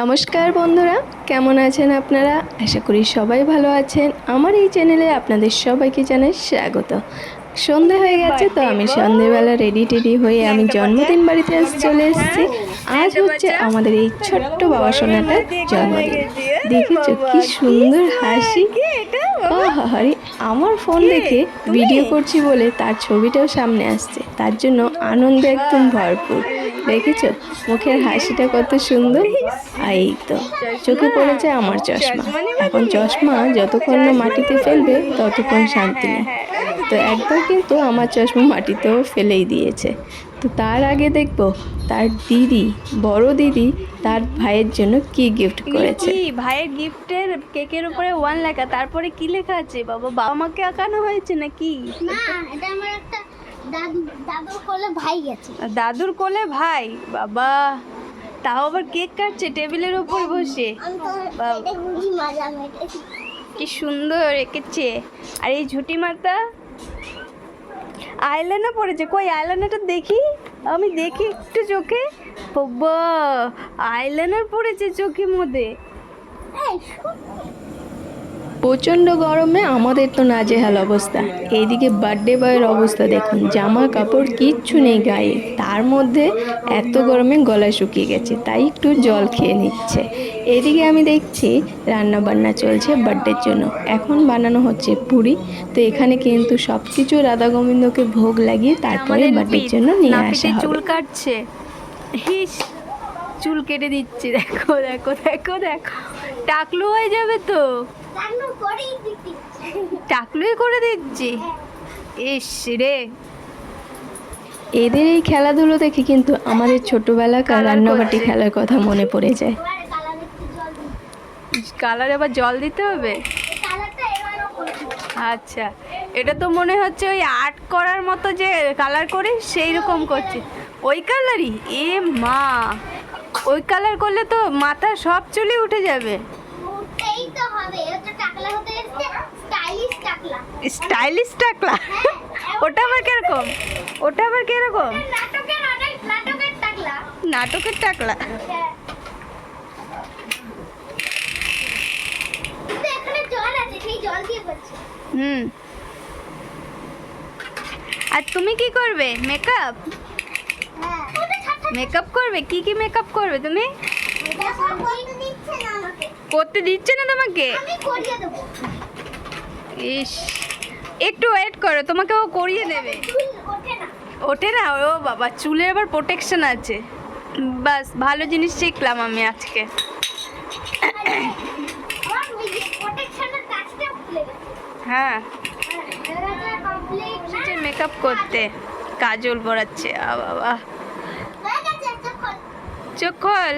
নমস্কার বন্ধুরা কেমন আছেন আপনারা? আশা করি সবাই ভালো আছেন। আমার এই চ্যানেলে আপনাদের সবাইকে জানাই স্বাগত। সন্ধে হয়ে গেছে তো আমি সন্ধেবেলা রেডি টেডি হয়ে আমি জন্মদিন বাড়িতে চলে এসেছি। আজ হচ্ছে আমাদের এই ছোট্ট বাবা সোনাটার জন্মদিন। দেখেছ কি সুন্দর হাসি? ও হরি আমার ফোন দেখে ভিডিও করছি বলে তার ছবিটাও সামনে আসছে। তার জন্য আনন্দ একদম ভরপুর। দেখেছ? মুখের হাসিটা কত সুন্দর। এই তো চোখে পড়েছে আমার চশমা। এখন চশমা যতক্ষণ না মাটিতে ফেলবে ততক্ষণ শান্তি নেই। তো একবার কিন্তু আমার চশমা মাটিতেও ফেলেই দিয়েছে। তো তার আগে দেখব তার দিদি বড় দিদি তার ভাইয়ের জন্য কি গিফট করেছে? কি ভাইয়ের গিফটের কেকের উপরে ওয়ান লেখা তারপরে কি লেখা আছে? বাবা বাবা মাকে আঁকানো হয়েছে নাকি? না এটা আমার একটা দাদুর কোলে ভাই গেছে দাদুর কোলে ভাই? বাবা তাও আবার কেক কাটছে টেবিলের উপর বসে। কি সুন্দর এঁকেছে। আর এই ঝুটি মাতা আইলানা পড়েছে কই আইলানাটা দেখি? আমি দেখি একটু চোখে। বাবা পড়েছে চোখের মধ্যে প্রচণ্ড গরমে আমাদের তো নাজেহাল অবস্থা। এইদিকে বার্থডে বয়ের অবস্থা দেখুন জামা কাপড় কিচ্ছু নেই গায়ে। তার মধ্যে এত গরমে গলা শুকিয়ে গেছে তাই একটু জল খেয়ে নিচ্ছে। এদিকে আমি দেখছি রান্না বান্না চলছে বার্থডের জন্য। এখন বানানো হচ্ছে পুরি। তো এখানে কিন্তু সব কিছু রাধা গোবিন্দকে ভোগ লাগিয়ে তারপরে বার্থডের জন্য নিয়ে আসা চুল কাটছে। হিস চুল কেটে দিচ্ছে। দেখো দেখো দেখো দেখো। টাকলু হয়ে যাবে তো? টাকলুই করে দিচ্ছি? ইস রে। এদের এই খেলাধুলো দেখে কিন্তু আমাদের ছোটবেলাকার রান্নাবাটি খেলার কথা মনে পড়ে যায়। কালার আবার জল দিতে হবে। আচ্ছা এটা তো মনে হচ্ছে ওই আর্ট করার মতো যে কালার করি সেই রকম করছে। ওই কালারই? এ মা ওই কালার করলে তো মাথা সব চুলই উঠে যাবে উঠতেই তো হবে ওটা টাকলা হতে এসছে স্টাইলিশ টাকলা ওটা আবার কীরকম? ওটা আবার কীরকম? নাটকের টাকলা। হুম। আর তুমি কি করবে? মেকআপ? হ্যাঁ। মেকআপ করবে? কি কি মেকআপ করবে তুমি? করতে দিচ্ছে না করতে দিচ্ছে না তোমাকে? আমি করিয়ে দেবো। ইস। একটু ওয়েট করো, তোমাকে ও করিয়ে দেবে। ওঠে না? ও বাবা চুলের আবার প্রোটেকশন আছে। বাস, ভালো জিনিস শিখলাম আমি আজকে। হ্যাঁ। মেকআপ করতে। কাজল পড়াচ্ছে আ বাবা। চোখ খোল।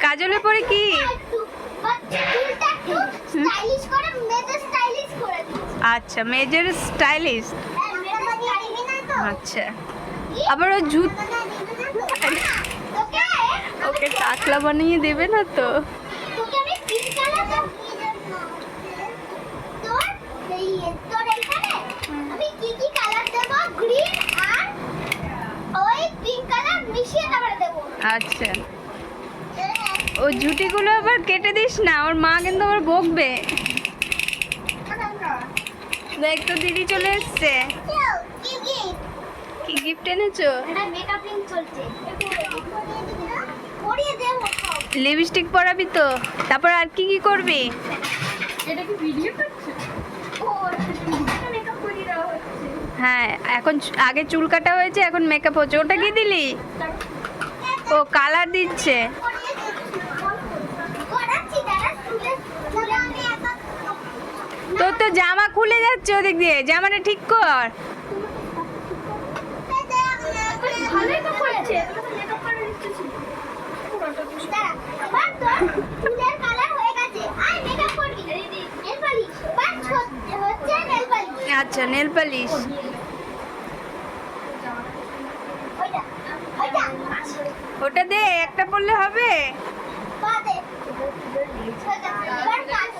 কাজলের পরে কি? আচ্ছা মেজর স্টাইলিশ হ্যাঁ আচ্ছা। আবার ও জুত ওকে টাকলা বানিয়ে দেবে না তো? আচ্ছা। ও ঝুটিগুলো আবার কেটে দিস না ওর মা কিন্তু আবার বকবে। দেখ তো দিদি চলে এসছে। কি গিফট এনেছো? লিপস্টিক পরাবি তো তারপর আর কি কি করবি? হ্যাঁ এখন আগে চুল কাটা হয়েছে এখন মেকআপ হচ্ছে। ওটা কি দিলি? ও কালার দিচ্ছে করাচ্ছি দাঁড়া চুলে চুলে আমি এত তোর তো জামা খুলে যাচ্ছে ওদিক দিয়ে জামাটা ঠিক কর। আচ্ছা নেল পালিশ ওটা দে একটা পরলে হবে বাদে এবার কাজ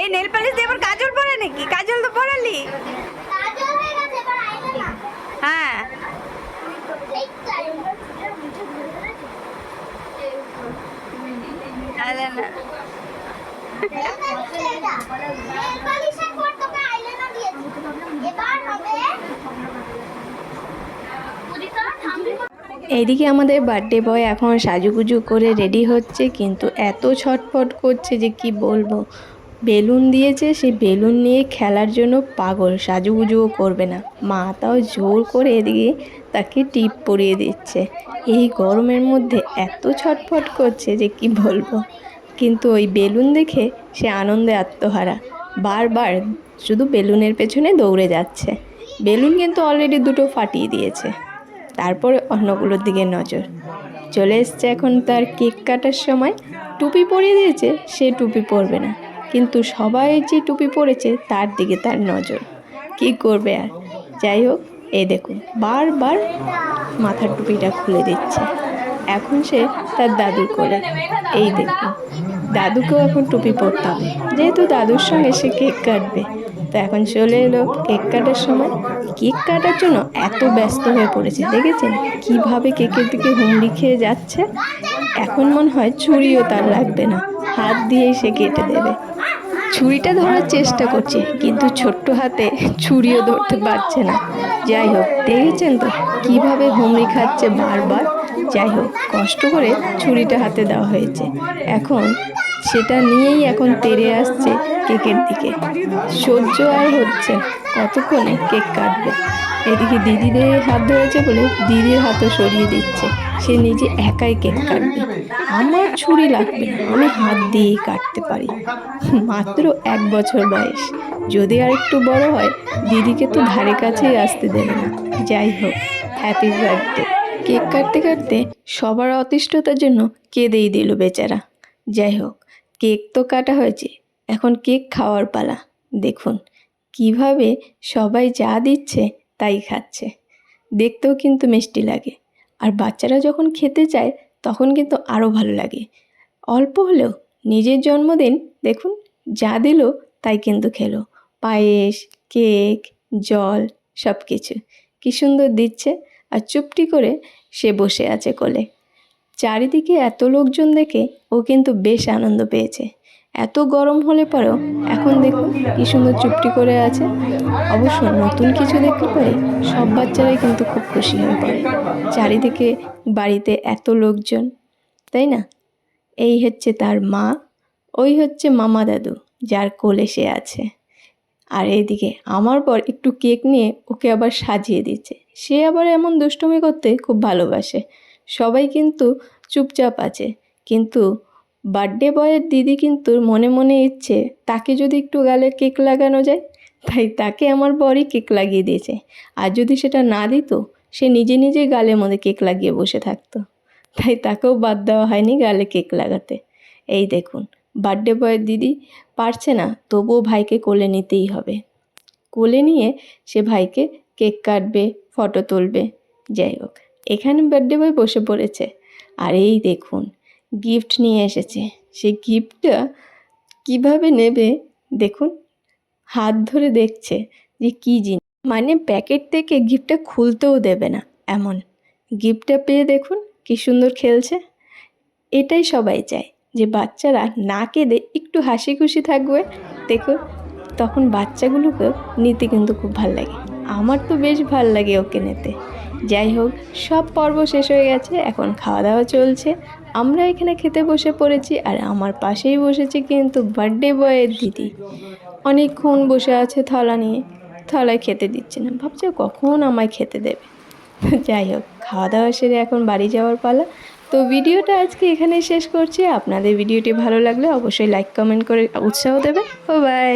এই নেল পালিশ দিয়ে আবার কাজল পরে নাকি? কাজল তো পরালি। কাজল হয়ে হ্যাঁ। এইদিকে আমাদের বার্থডে বয় এখন সাজুগুজু করে রেডি হচ্ছে কিন্তু এত ছটফট করছে যে কি বলব? বেলুন দিয়েছে সে বেলুন নিয়ে খেলার জন্য পাগল, সাজুগুজুও করবে না। মা তাও জোর করে এদিকে তাকে টিপ পরিয়ে দিচ্ছে। এই গরমের মধ্যে এত ছটফট করছে যে কি বলব। কিন্তু ওই বেলুন দেখে সে আনন্দে আত্মহারা। বারবার শুধু বেলুনের পেছনে দৌড়ে যাচ্ছে। বেলুন কিন্তু অলরেডি দুটো ফাটিয়ে দিয়েছে। তারপরে অন্যগুলোর দিকে নজর। চলে এসছে এখন তার কেক কাটার সময়। টুপি পরিয়ে দিয়েছে, সে টুপি পরবে না। কিন্তু সবাই যে টুপি পরেছে, তার দিকে তার নজর। কি করবে আর? যাই হোক, এই দেখুন, বারবার মাথার টুপিটা খুলে দিচ্ছে। এখন সে তার দাদুর কোলে। এই দেখুন, দাদুকেও এখন টুপি পরতে হবে। যেহেতু দাদুর সঙ্গে সে কেক কাটবে, তো এখন চলে এলো কেক কাটার সময়। কেক কাটার জন্য এত ব্যস্ত হয়ে পড়েছে, দেখেছেন? কীভাবে কেকের দিকে হুমড়ি খেয়ে যাচ্ছে? এখন মনে হয় ছুরিও তার লাগবে না। হাত দিয়েই সে কেটে দেবে। ছুরিটা ধরার চেষ্টা করছে, কিন্তু ছোট্ট হাতে ছুরিও ধরতে পারছে না। যাই হোক, দেখেছেন তো কীভাবে হুমড়ি খাচ্ছে বারবার? যাই হোক, কষ্ট করে ছুরিটা হাতে দেওয়া হয়েছে। এখন সেটা নিয়েই এখন তেরে আসছে কেকের দিকে। সহ্য আর হচ্ছে। কতক্ষণে কেক কাটবে? এদিকে দিদিদের হাত ধরেছে বলে দিদির হাতও সরিয়ে দিচ্ছে। সে নিজে একাই কেক কাটবে। আমার ছুরি লাগবে না, আমি হাত দিয়েই কাটতে পারি। মাত্র এক বছর বয়স। যদি আর একটু বড় হয়, দিদিকে তো ধারে কাছেই আসতে দেবে না। যাই হোক হ্যাপি বার্থডে কেক কাটতে কাটতে সবার অতিষ্ঠতার জন্য কেঁদেই দিল বেচারা। যাই হোক, কেক তো কাটা হয়েছে। এখন কেক খাওয়ার পালা। দেখুন, কীভাবে সবাই যা দিচ্ছে তাই খাচ্ছে। দেখতেও কিন্তু মিষ্টি লাগে। আর বাচ্চারা যখন খেতে চায়, তখন কিন্তু আরও ভালো লাগে। অল্প হলেও নিজের জন্মদিন, দেখুন, যা দিল তাই কিন্তু খেলো। পায়েস, কেক, জল সব কিছু কী সুন্দর দিচ্ছে আর চুপটি করে সে বসে আছে কোলে। চারিদিকে এত লোকজন দেখে ও কিন্তু বেশ আনন্দ পেয়েছে। এত গরম হলে পরেও এখন দেখুন কি সুন্দর চুপটি করে আছে। অবশ্য নতুন কিছু দেখতে পরে সব বাচ্চারাই কিন্তু খুব খুশি হয়ে পড়ে। চারিদিকে বাড়িতে এত লোকজন, তাই না? এই হচ্ছে তার মা, ওই হচ্ছে মামা দাদু, যার কোলে সে আছে। আর এইদিকে আমার পর একটু কেক নিয়ে ওকে আবার সাজিয়ে দিচ্ছে। সে আবার এমন দুষ্টুমি করতে খুব ভালোবাসে। সবাই কিন্তু চুপচাপ আছে। কিন্তু বার্থডে বয়ের দিদি কিন্তু মনে মনে ইচ্ছে, তাকে যদি একটু গালে কেক লাগানো যায়, তাই তাকে আমার বরই কেক লাগিয়ে দিয়েছে। আর যদি সেটা না দিত, সে নিজে নিজে গালের মধ্যে কেক লাগিয়ে বসে থাকতো। তাই তাকেও বাদ দেওয়া হয়নি গালে কেক লাগাতে। এই দেখুন, বার্থডে বয়ের দিদি পারছে না, তবুও ভাইকে কোলে নিতেই হবে। কোলে নিয়ে সে ভাইকে কেক কাটবে, ফটো তুলবে। যাই হোক, এখানে বার্থডে বয় বসে পড়েছে। আর এই দেখুন গিফট নিয়ে এসেছে। সেই গিফটটা কীভাবে নেবে? দেখুন, হাত ধরে দেখছে যে কী জিনিস। মানে প্যাকেট থেকে গিফটটা খুলতেও দেবে না, এমন। গিফটটা পেয়ে দেখুন, কী সুন্দর খেলছে। এটাই সবাই চায় যে বাচ্চারা না কেঁদে একটু হাসি খুশি থাকবে। দেখুন, তখন বাচ্চাগুলোকেও নিতে কিন্তু খুব ভালো লাগে। আমার তো বেশ ভালো লাগে ওকে নিতে। যাই হোক, সব পর্ব শেষ হয়ে গেছে, এখন খাওয়া দাওয়া চলছে। আমরা এখানে খেতে বসে পড়েছি আর আমার পাশেই বসেছে কিন্তু বার্থডে বয়ের দিদি। অনেকক্ষণ বসে আছে থলা নিয়ে, থলায় খেতে দিচ্ছে না। ভাবছে কখন আমায় খেতে দেবে। যাই হোক খাওয়া দাওয়া সেরে এখন বাড়ি যাওয়ার পালা। তো ভিডিওটা আজকে এখানে শেষ করছি। আপনাদের ভিডিওটি ভালো লাগলে অবশ্যই লাইক কমেন্ট করে উৎসাহ দেবেন। ও বাই